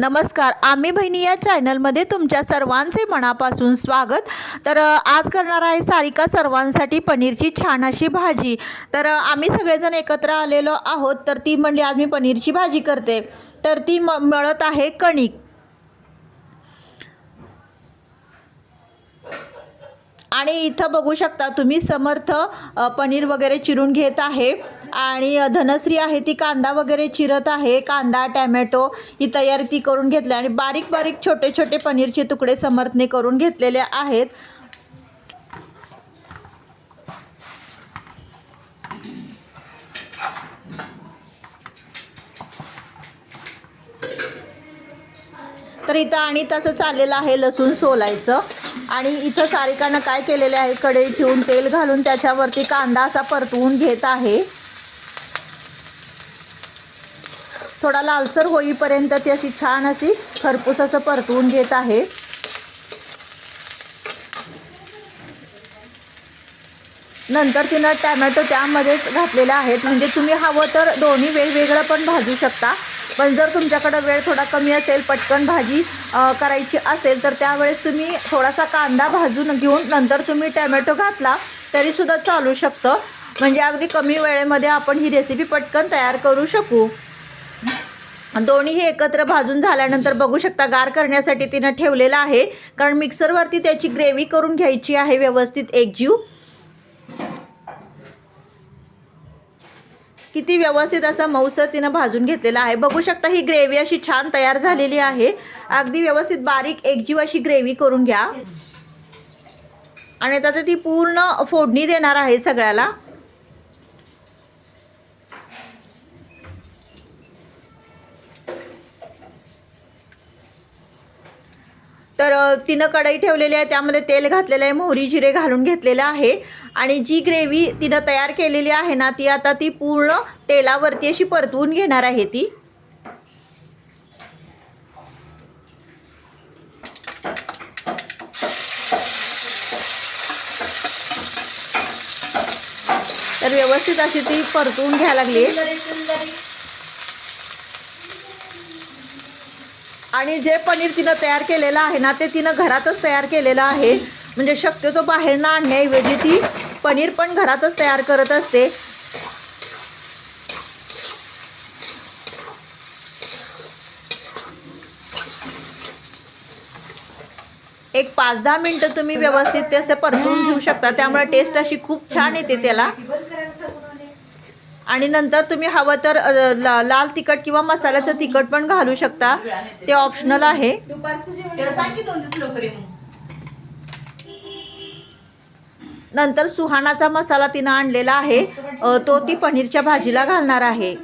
नमस्कार आम्ही बहिणी या चॅनलमध्ये तुमच्या सर्वांचे मनापासून स्वागत. तर आज करणार आहे सारिका सर्वांसाठी पनीरची छान अशी भाजी. तर आम्ही सगळेजण एकत्र आलेलो आहोत तर ती म्हणली आज मी पनीरची भाजी करते. तर ती म मळत आहे कणिक. आणि इथं बघू शकता तुम्ही समर्थ पनीर वगैरे चिरून घेत आहे. आणि धनश्री आहे ती कांदा वगैरे चिरत आहे कांदा टॅमॅटो ही तयारी ती करून घेतली आणि बारीक बारीक छोटे छोटे पनीरचे तुकडे समर्थने करून घेतलेले आहेत. तर इथं आणि तसं चाललेलं आहे लसूण सोलायचं. आणि इथं सारिकानं काय केलेले आहे कढई ठेवून तेल घालून त्याच्यावरती कांदा असा परतवून घेत आहे. थोडा लालसर होईपर्यंत ती अशी छान अशी खरपूस असं परतवून घेत आहे. नंतर तिनं टॅमॅटो त्यामध्येच घातलेले आहेत. म्हणजे तुम्ही हवं तर दोन्ही वेगवेगळं पण भाजू शकता. पण जर तुमच्याकडं वेळ थोडा कमी असेल पटकन भाजी करायची असेल तर त्यावेळेस तुम्ही थोडासा कांदा भाजून घेऊन नंतर तुम्ही टॅमॅटो घातला तरीसुद्धा चालू शकतं. म्हणजे अगदी कमी वेळेमध्ये आपण ही रेसिपी पटकन तयार करू शकू. दोन्हीही एकत्र भाजून झाल्यानंतर बघू शकता गार करण्यासाठी तिनं ठेवलेलं आहे. कारण मिक्सरवरती त्याची ग्रेव्ही करून घ्यायची आहे व्यवस्थित एकजीव किती व्यवस्थित असा मऊसर तिनं भाजून घेतलेला आहे. बघू शकता ही ग्रेव्ही अशी छान तयार झालेली आहे. अगदी व्यवस्थित बारीक एकजीव अशी ग्रेव्ही करून घ्या. आणि आता ती पूर्ण फोडणी देणार आहे सगळ्याला. तिनं कढई ठेवलेली आहे त्यामध्ये तेल घातलेलं आहे मोहरी जिरे घालून घेतलेलं आहे. आणि जी ग्रेव्ही तिनं तयार केलेली आहे ना ती आता ती पूर्ण तेलावरती अशी परतवून घेणार आहे ती. तर व्यवस्थित अशी ती परतवून घ्यायला लागली आणि जे पनीर तिनं तयार केलेलं आहे ना ते तिनं घरातच तयार केलेलं आहे. म्हणजे शक्यतो बाहेर आणण्याऐवजी ती पनीर पण घरातच तयार करत असते. एक पाच दहा मिनटं तुम्ही व्यवस्थित ते असं परतून घेऊ शकता. त्यामुळे टेस्ट अशी खूप छान येते त्याला. आणि नंतर तुम्ही हवं तर ला- लाल तिखट किंवा मसाल्याचं तिखट पण घालू शकता. ते ऑप्शनल आहे. नंतर सुहाणाचा मसाला तिनं आणलेला आहे. तो ती पनीरच्या भाजीला घालणार आहे.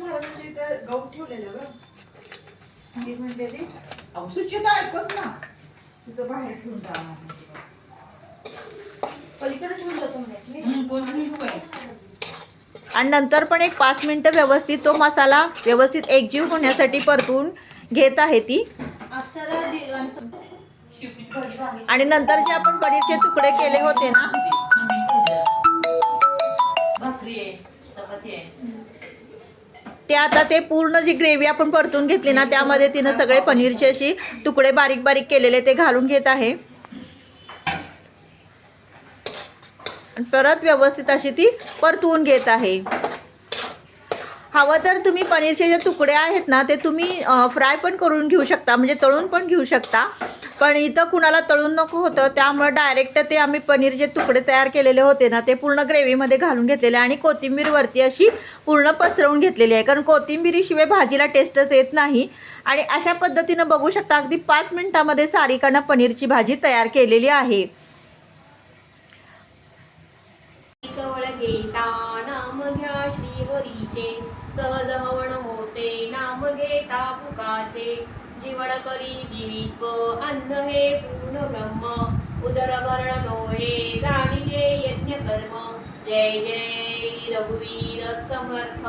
पलीकडे ठेवून जातो म्हणायची कोण आणि तू आहे? आणि नंतर पण एक पाच मिनटं व्यवस्थित तो मसाला व्यवस्थित एकजीव होण्यासाठी परतून घेत आहे ती. आणि नंतर जे आपण पनीरचे तुकडे केले होते ना ते आता ते पूर्ण जी ग्रेव्ही आपण परतून घेतली ना त्यामध्ये तिनं सगळे पनीरचे अशी तुकडे बारीक बारीक केलेले ते घालून घेत आहे. आणि परत व्यवस्थित अशी ती परतवून घेत आहे. हवं तर तुम्ही पनीरचे जे तुकडे आहेत ना ते तुम्ही फ्राय पण करून घेऊ शकता म्हणजे तळून पण घेऊ शकता. पण इथं कुणाला तळून नको होतं त्यामुळे डायरेक्ट ते आम्ही पनीर जे तुकडे तयार केलेले होते ना ते पूर्ण ग्रेव्हीमध्ये घालून घेतलेले आणि कोथिंबीरवरती अशी पूर्ण पसरवून घेतलेली आहे. कारण कोथिंबीरीशिवाय भाजीला टेस्टच येत नाही. आणि अशा पद्धतीनं बघू शकता अगदी पाच मिनटामध्ये सारिकानं पनीरची भाजी तयार केलेली आहे कवळ घेता नाम ईश्वरीचे सहज हवण होते नाम घेता पुकाचे. जीवन करी जीवित्व अन्न हे पूर्ण ब्रह्म. उदर वर्ण नोहे जाणीजे यज्ञ कर्म जय जय रघुवीर समर्थ.